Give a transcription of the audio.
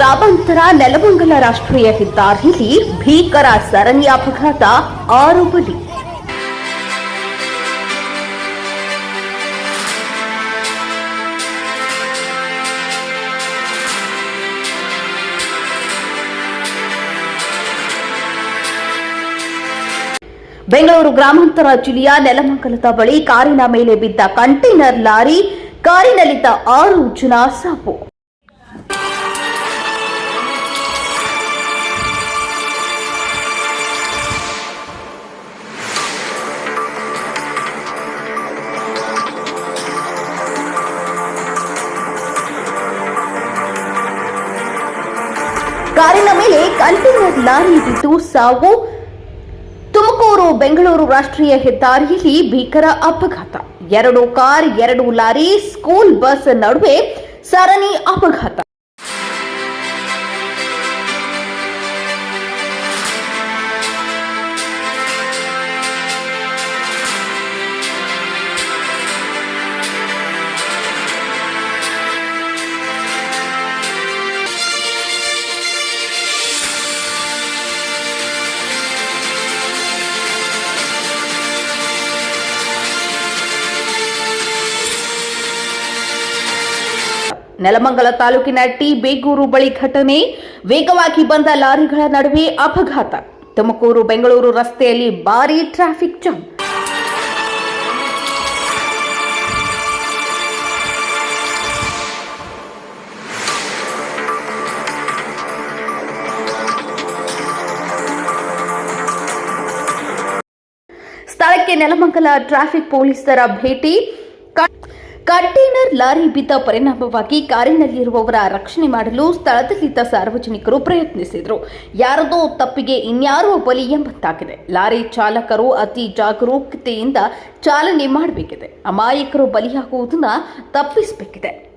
ಗ್ರಾಮಾಂತರ ನೆಲಮಂಗಲ ರಾಷ್ಟ್ರೀಯ ಹೆದ್ದಾರಿಯಲ್ಲಿ ಭೀಕರ ಸರಣಿ ಅಪಘಾತ ಆರು ಬಲಿ. ಬೆಂಗಳೂರು ಗ್ರಾಮಾಂತರ ಜಿಲ್ಲೆಯ ನೆಲಮಂಗಲದ ಬಳಿ ಕಾರಿನ ಮೇಲೆ ಬಿದ್ದ ಕಂಟೈನರ್ ಲಾರಿ ಕಾರಿನಲ್ಲಿದ್ದ ಆರು ಜನ ಸಾವು. ಕಾರಿನ ಮೇಲೆ ಕಂಟೈನರ್ ಲಾರಿ ಬಿದ್ದು ಸಾವು. ತುಮಕೂರು, ಬೆಂಗಳೂರು ರಾಷ್ಟ್ರೀಯ ಹೆದ್ದಾರಿಯಲ್ಲಿ ಭೀಕರ ಅಪಘಾತ. ಎರಡು ಕಾರ್, ಎರಡು ಲಾರಿ, ಸ್ಕೂಲ್ ಬಸ್ ನಡುವೆ ಸರಣಿ ಅಪಘಾತ. ನೆಲಮಂಗಲ ತಾಲೂಕಿನ ಟಿ ಬೇಗೂರು ಬಳಿ ಘಟನೆ. ವೇಗವಾಗಿ ಬಂದ ಲಾರಿಗಳ ನಡುವೆ ಅಪಘಾತ. ತುಮಕೂರು ಬೆಂಗಳೂರು ರಸ್ತೆಯಲ್ಲಿ ಭಾರೀ ಟ್ರಾಫಿಕ್ ಜಾಮ್. ಸ್ಥಳಕ್ಕೆ ನೆಲಮಂಗಲ ಟ್ರಾಫಿಕ್ ಪೊಲೀಸರ ಭೇಟಿ. ಕಂಟೈನರ್ ಲಾರಿ ಬಿದ್ದ ಪರಿಣಾಮವಾಗಿ ಕಾರಿನಲ್ಲಿರುವವರ ರಕ್ಷಣೆ ಮಾಡಲು ಸ್ಥಳದಲ್ಲಿದ್ದ ಸಾರ್ವಜನಿಕರು ಪ್ರಯತ್ನಿಸಿದರು. ಯಾರದೋ ತಪ್ಪಿಗೆ ಇನ್ಯಾರೋ ಬಲಿ ಎಂಬಂತಾಗಿದೆ. ಲಾರಿ ಚಾಲಕರು ಅತಿ ಜಾಗರೂಕತೆಯಿಂದ ಚಾಲನೆ ಮಾಡಬೇಕಿದೆ. ಅಮಾಯಕರು ಬಲಿಯಾಗುವುದನ್ನು ತಪ್ಪಿಸಬೇಕಿದೆ.